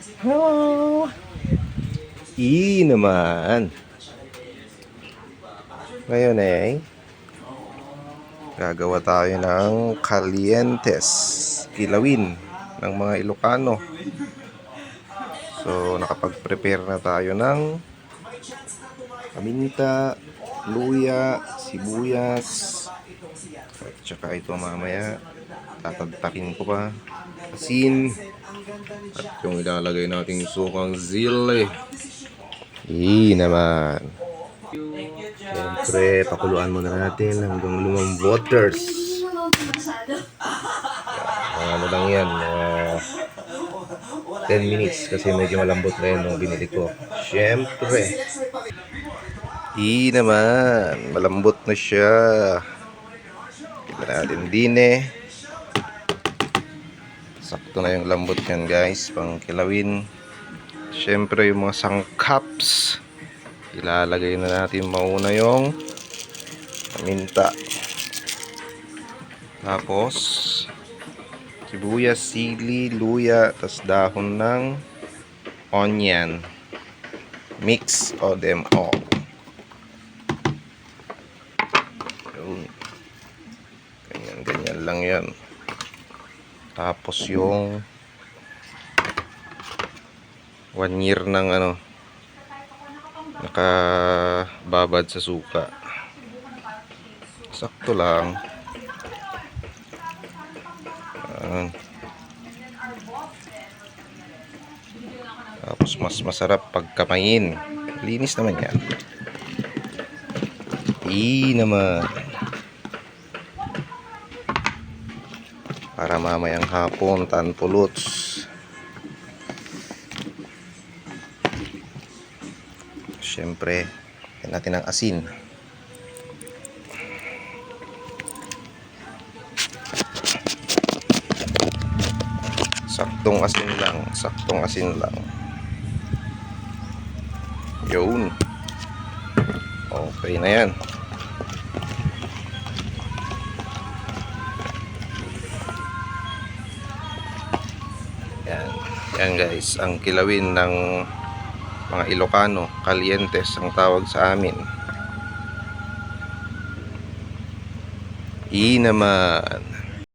Hello. I naman. Ngayon eh, gagawa tayo ng calientes, kilawin ng mga Ilocano. So, nakapag-prepare na tayo ng paminta, luya, sibuyas, at saka ito mamaya, tatagtakin ko pa, asin, at yung ilalagay nating sukang zile. Ii naman. Siyempre, pakuluan muna natin hanggang lumang waters. Mga ano lang yan, mga 10 minutes kasi medyo malambot na yun nung binili ko. Siyempre. Ii naman, malambot na siya. Kita natin din eh. Sakto na yung lambot yan guys, pang kilawin. Siyempre yung mga sangkaps, ilalagay na natin mauna yung paminta. Tapos, sibuyas, sili, luya, tas dahon ng onion. Mix all them all. Lang yan. Tapos yung one year ng ano nakababad sa suka. Sakto lang. Ayan. Tapos mas masarap pagkamain. Linis naman yan. I naman. Para mamayang hapon, tan puluts. Siyempre, yan natin ang asin. Saktong asin lang, saktong asin lang. Yun. Okay na. Yan. Yan guys, ang kilawin ng mga Ilocano, calientes ang tawag sa amin. I naman.